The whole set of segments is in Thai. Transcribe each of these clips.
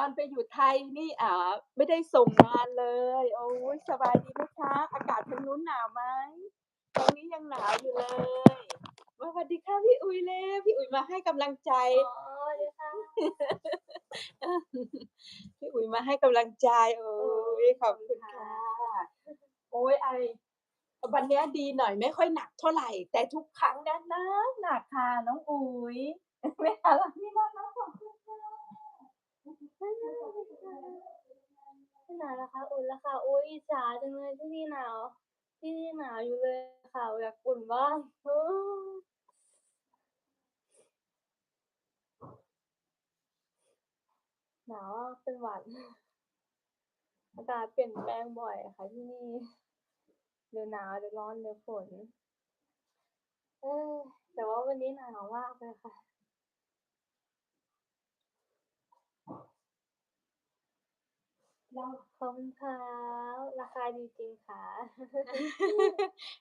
ตอนไปอยู่ไทยนี่อ่าไม่ได้ส่งงานเลย โอ้ยสบายดีไหมคะอากาศทางนู้นหนาวไหมตรงนี้ยังหนาวอยู่เลยสวัสดีค่ะพี่อุ๋ยเลยพี่อุ๋ยมาให้กำลังใจอ๋อดีค่ะพี่อุ๋ยมาให้กำลังใจ โอ้ยขอบคุณค่ะ โอ้ยไอวันเนี้ยดีหน่อยไม่ค่อยหนักเท่าไหร่ แต่ทุกครั้งนั้นนะหนักค่ะน้องอุ๋ยไม่อะไรนี่นะคะขอบคุณค่ะที่ หนาวนะคะอุ่นแล้วค่ะโอ้ยอิจฉาจังเลยที่นี่หนาวที่นี่หนาวอยู่เลยค่ะอยากอุ่นบ้างหนาวเป็นหวัดอากาศเปลี่ยนแปลงบ่อยค่ะที่นี่เดี๋ยวหนาวเดี๋ยวร้อนเดี๋ยวฝนเออแต่ว่าวันนี้หนาวมากเลยค่ะ เราขอบคุณค่ะราคาดีจริงค่ะ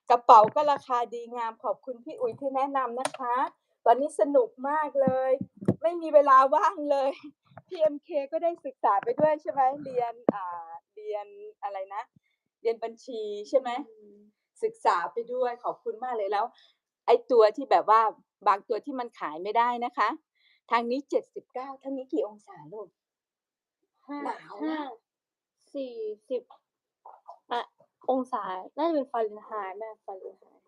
กระเป๋าก็ราคาดีงามขอบคุณพี่อุ๋ยที่แนะนำนะคะตอนนี้สนุกมากเลย ไม่มีเวลาว่างเลยพี่เอ็มเคก็ได้ศึกษาไปด้วยใช่ไหมเรียนอ่าเรียนอะไรนะ เรียนบัญชีใช่ไหมศึกษาไปด้วยขอบคุณมากเลยแล้ว ไอ้ตัวที่แบบว่าบางตัวที่มันขายไม่ได้นะคะ ทางนี้เจ็ดสิบเก้าทางนี้กี่องศาลูกห้าหนาวนะห้า สี่สิบอะองศา น่าจะเป็นฟาเรนไฮต์แม่ฟาเรนไฮต์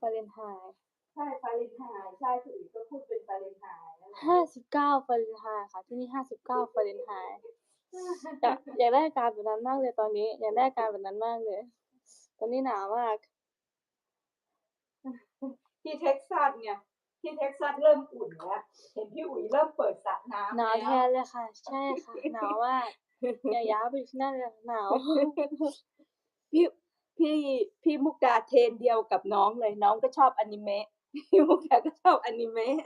ฟาเรนไฮต์ใช่ฟาเรนไฮต์ใช่พี่อุ๋ยก็พูดเป็นฟาเรนไฮต์นั่นแหละห้าสิบเก้าฟาเรนไฮต์ค่ะ ที่นี่ห้าสิบเก้าฟาเรนไฮต์อยากอยากได้อาการแบบนั้นมากเลยตอนนี้ อยากได้อาการแบบนั้นมากเลย ตอนนี้หนาวมาก ที่เท็กซัสเนี่ยที่เท็กซัสเริ่มอุ่นแล้ว เห็นพี่อุ๋ยเริ่มเปิดสระน้ำหนาวแล้แทนเลยค่ะ ใช่ค่ะ หนาวมาก อย่าย้ายไปอยู่ที่นั่นเลยหนาว พี่พี่พี่มุกดาเทรนเดียวกับน้องเลยน้องก็ชอบอนิเมะพี่มุกดาก็ชอบอนิเมะ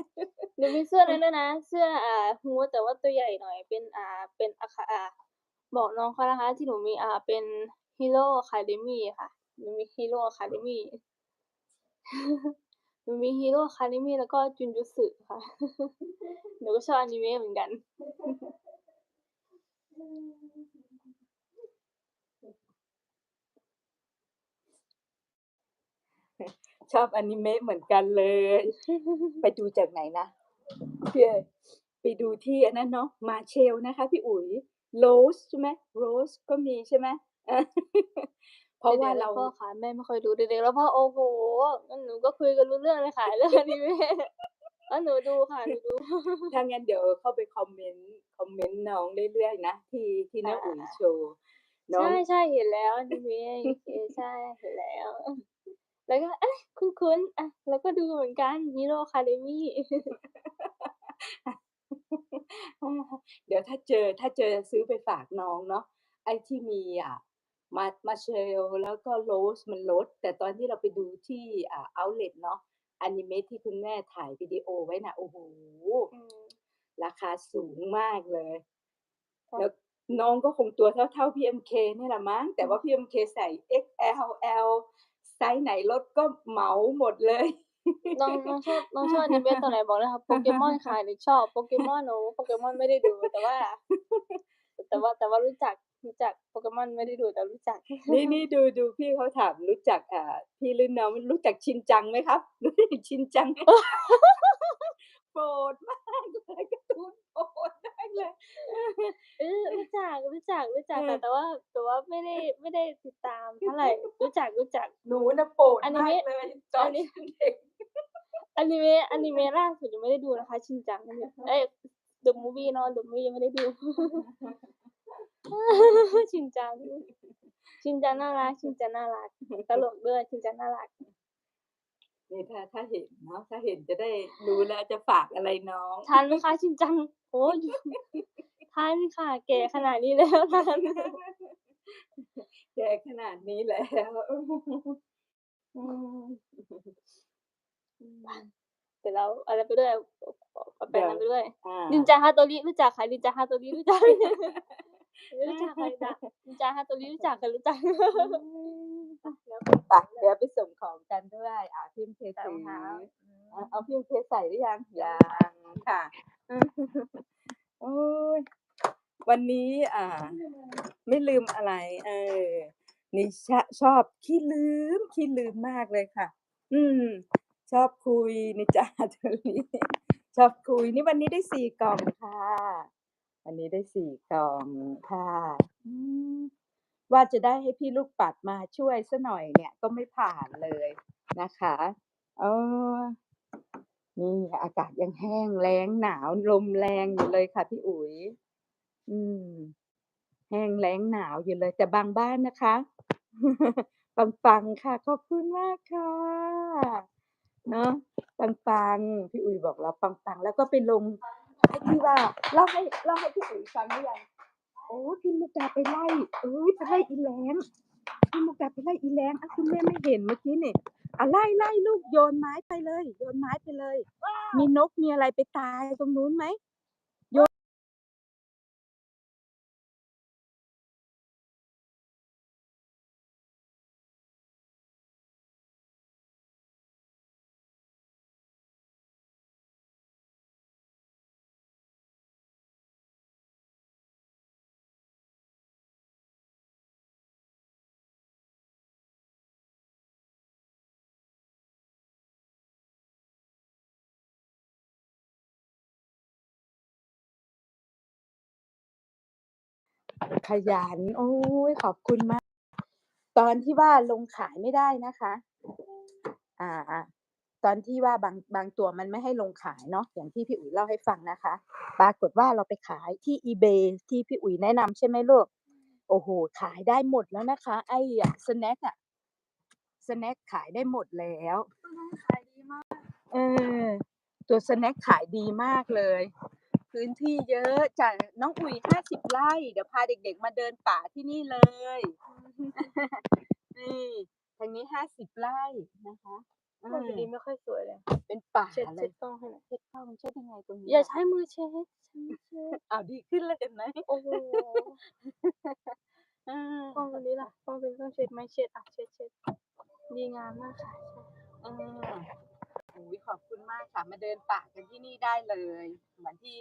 หนูมีเสื้อนั้นด้วยนะ เสื้ออ่าฮูดแต่ว่าตัวใหญ่หน่อยเป็นอ่าเป็นอาคาอ่าบอกน้องเขานะคะ ที่หนูมีอ่าเป็นฮีโร่อะคาเดมี่ค่ะหนูมีฮีโร่อะคาเดมี่หนูมีฮีโร่อะคาเดมี่แล้วก็จุนจุสึค่ะหนูก็ชอบอนิเมะเหมือนกัน ชอบอนิเมะเหมือนกันเลย ไปดูจากไหนนะพี่เอ๋ยไปดูที่อันนั้นเนาะมาเชลนะคะ พี่อุ๋ยโรสใช่ไหมโรสก็มีใช่ไหมอะเพราะว่าด็กๆเราแล้วพ่อค่ะแม่ไม่ค่อยดูเด็กๆแล้วพ่อโอ้โหงั้นหนูก็คุยกันรู้เรื่องเลยค่ะเรื่องอนิเมะแล้วหนูดูค่ะหนูดูถ้างั้นเดี๋ยวเข้าไปคอมเมนต์ คอมเมนต์น้องเรื่อยๆนะที่ที่น้าอุ๋ยโชว์น้องใช่ใช่เห็นแล้วอนิเมะโอเคใช่เห็นแล้ว แล้วก็เอ๊ะคุ้นๆอะแล้วก็ดูเหมือนกันฮีโร่คาเดมี่เดี๋ยวถ้าเจอถ้าเจอซื้อไปฝากน้องเนาะไอ้ที่มีอะมามาเชลแล้วก็โรสมันลด แต่ตอนที่เราไปดูที่อ่าเอาเลเนาะอนิเมะที่คุณแม่ถ่ายวิดีโอไว้นะโอ้โห ราคาสูงมากเลยค่ะแล้วน้องก็คงตัวเท่าเท่าพีเอ็มเคนี่แหละมั้ง แต่ว่าพีเอ็มเคใส่ XL L ไซส์ไหนลดก็เหมาหมดเลย น้องน้องชอบน้องชอบอนิเมะตัวไหนบอกเลยค่ะโปเกมอนค่ะหรือชอบโปเกมอนหนูโปเกมอนไม่ได้ดูแต่ว่า แต่ว่าแต่ว่ารู้จักรู้จักโปเกมอนไม่ได้ดูแต่รู้จัก นี่นี่ดูดูพี่เขาถามรู้จักอ่าพี่ลื่นน้องรู้จักชินจังไหมครับรู้จักชินจังไหมโปรดมากเลย การ์ตูนโปรดมากเลยเออรู้จักรู้จักรู้จักเออแต่แต่ว่าแต่ว่าไม่ได้ไม่ได้ติดตามเท่าไหร่รู้จักรู้จักหนูนะโปรดอนิมากเมะเลยตอนอนินี้เด็กอนิเมะอนิเมะล่าสุดยังไม่ได้ดูนะคะ ชินจังเนี่ยเอ้ย The Movie เนอะ The Movie ยังไม่ได้ดู ชินจังชินจังน่ารักชินจังน่ารักตลกด้วยชินจังน่ารัก นี่ถ้าถ้าเห็นเนาะถ้าเห็นจะได้รู้แล้วจะฝากอะไรน้องทันไหมคะชินจังโอ้ยทันค่ะแก่ขนาดนี้แล้วทันแก่ขนาดนี้แล้วอืมเดี๋ยวเราอะไรไปด้วยเอาไปนั้นไปด้วยอ่านินจาฮาโตริรู้จักค่ะนินจาฮาโตริรู้จัก รู้จักค่ะจ้ะนินจาฮาโตริรู้จักค่ะรู้จักแล้วไปเดี๋ยวไปส่งของกันด้วยอ่าพิมพ์เคใส่รถืองอเท้าเอาเอาพิมพ์เคใส่หรือยังยังค่ะโอ้ยวันนี้อ่า ไม่ลืมอะไร เออนี่ชะชอบขี้ลืมขี้ลืมมากเลยค่ะ อืม ชอบคุยนี่จ้ะเดี๋ยวนี้ชอบคุยนี่วันนี้ได้4กล่องค่ะ วันนี้ได้4กล่องค่ะว่าจะได้ให้พี่ลูกปัดมาช่วยเสียหน่อยเนี่ยก็ไม่ผ่านเลยนะคะเออนี่อากาศยังแห้งแล้งหนาวลมแรงอยู่เลยค่ะพี่อุ๋ย อืม แห้งแล้งหนาวอยู่เลย แต่บางบ้านนะคะปังๆค่ะ ขอบคุณมากค่ะ เนาะปังๆพี่อุ๋ยบอกแล้วปังๆแล้วก็ไปลง ไอ้ที่ว่าเล่าให้เล่าให้พี่อุ๋ยฟังหรือยัง?โอ้พี่มุกดาไปไล่เอ๊ยไปไล่อีแล้งพี่มุกดาไปไล่อีแล้งอ้าวคุณแม่ไม่เห็นเมื่อกี้นี่อ่าไล่ๆลูกโยนไม้ไปเลย โยนไม้ไปเลย มีนกมีอะไรไปตายตรงนู้นไหม? ขยัน โอ๊ยขอบคุณมาก ตอนที่ว่าลงขายไม่ได้นะคะ อ่าๆตอนที่ว่าบางบางตัวมันไม่ให้ลงขายเนาะอย่างที่พี่อุ๋ยเล่าให้ฟังนะคะ ปรากฏว่าเราไปขายที่ eBay ที่พี่อุ๋ยแนะนำใช่ไหมลูก?โอ้โฮขายได้หมดแล้วนะคะ ไอ้อะสแน็กอะสแน็กขายได้หมดแล้วตอนนั้นขายดีมาก เออ ตัวสแน็กขายดีมากเลย พื้นที่เยอะจ้ะน้องอุ๋ย50ไร่เดี๋ยวพาเด็กๆ มาเดินป่าที่นี่เลยนี่ทางนี้50ไร่นะคะเอรูปอดีๆไม่ค่อยสวยเลย เป็นป่าเช็ดเลเช็ยดกล้องให้หน่อยเช็ดกล้องเช็ดยังไงตรงนี้อย่าอะ?ใช้มือเช็ดใช้มือเช็ดอ้าวดีขึ้นแล้วเห็นไหม?โอ้โฮเออกล้องตัวนี้ล่ะกล้องตัวนี้ต้องเช็ดไหม?เช็ดอะเช็ดๆดีงามมากค่ะใช่เออโอ้โฮขอบคุณมากค่ะ มาเดินป่ากันที่นี่ได้เลย เหมือนที่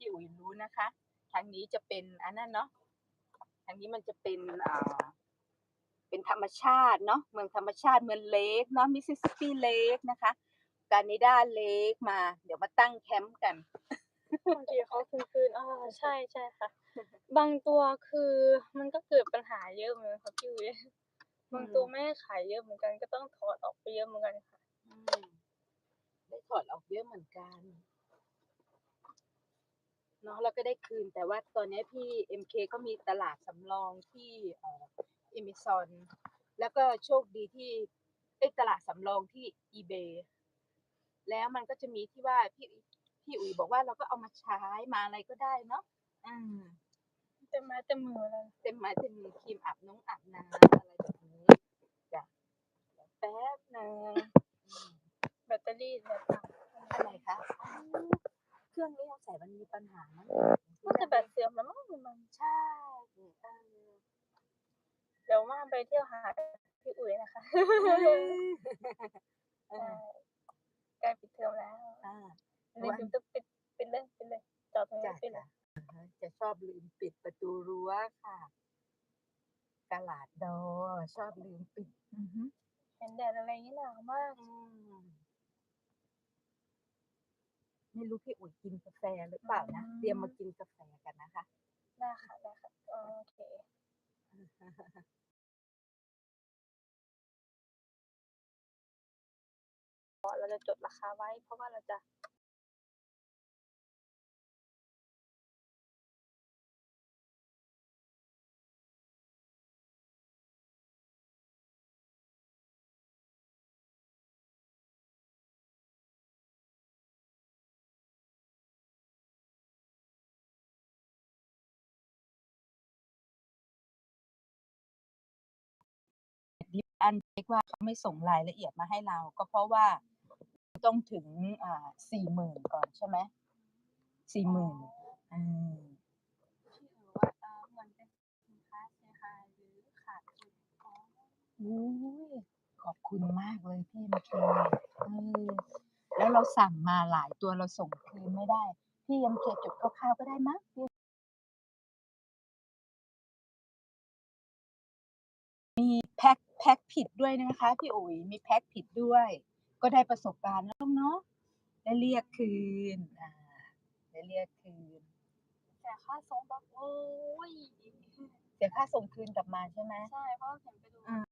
พี่อุ๋ยรู้นะคะทางนี้จะเป็นอันนั้นเนาะทางนี้มันจะเป็นอ่าเป็นธรรมชาติเนาะเมืองธรรมชาติเมือง Lake เนาะ Mississippi Lake นะคะ Canada Lake มา เดี๋ยวมาตั้งแคมป์กันบางทีเขาคืนๆอาใช่ใช่ค่ะ บางตัวคือมันก็เกิดปัญหาเยอะเหมือนกันค่ะพี่อุ๋ยอืบางตัวมไม่ให้ขายเยอะเหมือนกันก็ต้องถอดออกไปเยอะเหมือนกันค่ะอืมได้ถอดออกเยอะเหมือนกัน เนาะแล้วก็ได้คืน แต่ว่าตอนเนี้ยพี่ MK ก็มีตลาดสำรองที่เอ่อ Amazon แล้วก็โชคดีที่เอ๊ยตลาดสำรองที่ eBay แล้วมันก็จะมีที่ว่าพี่พี่อุ๋ยบอกว่าเราก็เอามาใช้มาอะไรก็ได้เนาะอืมเต็มไม้เต็มมือเลยเต็มไม้เต็มมือครีมอาบน้องอาบน้ำอะไรแบบนี้จ้ะเดี๋ยวแป๊บหนึ่งอืมแบตเตอรี่แบบต่ำอะไรคะ? อ๋อเครื่องนี้สงสัยมันมีปัญหามั้งน่าจะแบตเสื่อมแล้วมั้งมันใช่เออเดี๋ยวว่างไปเที่ยวหาพี่อุ๋ยนะคะเอใช่อใกล้ปิดเทอมแล้วอาลืมวันปิดปิดปิดเลยปิดเลยจอดตรงนี้จ้ะปิดเลยๆอะฮะจะชอบลืมปิดประตูรั้วค่ะกะหลาดดอชอบลืมปิดอือฮึเห็นแดดอะไรงี้หนาวมากอืม ไม่รู้พี่อุ๋ยกินกาแฟหรือเปล่านะเตรียมมากินกาแฟกันนะคะได้ค่ะได้ค่ะโอเคเราจะจดราคาไว้ เพราะว่าเราจะ อันเล็กว่าเขาไม่ส่งรายละเอียดมาให้เรา ก็เพราะว่าต้องถึงอ่า40,000ก่อนใช่ไหม?40,000อืมที่ถือว่าเอ่อเหมือนเป็นสินค้าเสียหายหรือขาดทุนอ๋อโอ้โฮขอบคุณมากเลยพี่ MK เออแล้วเราสั่งมาหลายตัวเราส่งคืนไม่ได้ พี่ MK จดคร่าวๆก็ได้มั้งพี่ มีแพ็คแพ็คผิดด้วยนะคะพี่อุ๋ยมีแพ็คผิดด้วย ก็ได้ประสบการณ์แล้วเนาะได้เรียกคืนอ่าได้เรียกคืนแต่ค่าส่งแบบโอ้ยเสียค่าส่งคืนกลับมาใช่ไหมใช่เพราะเห็นไปดูอืม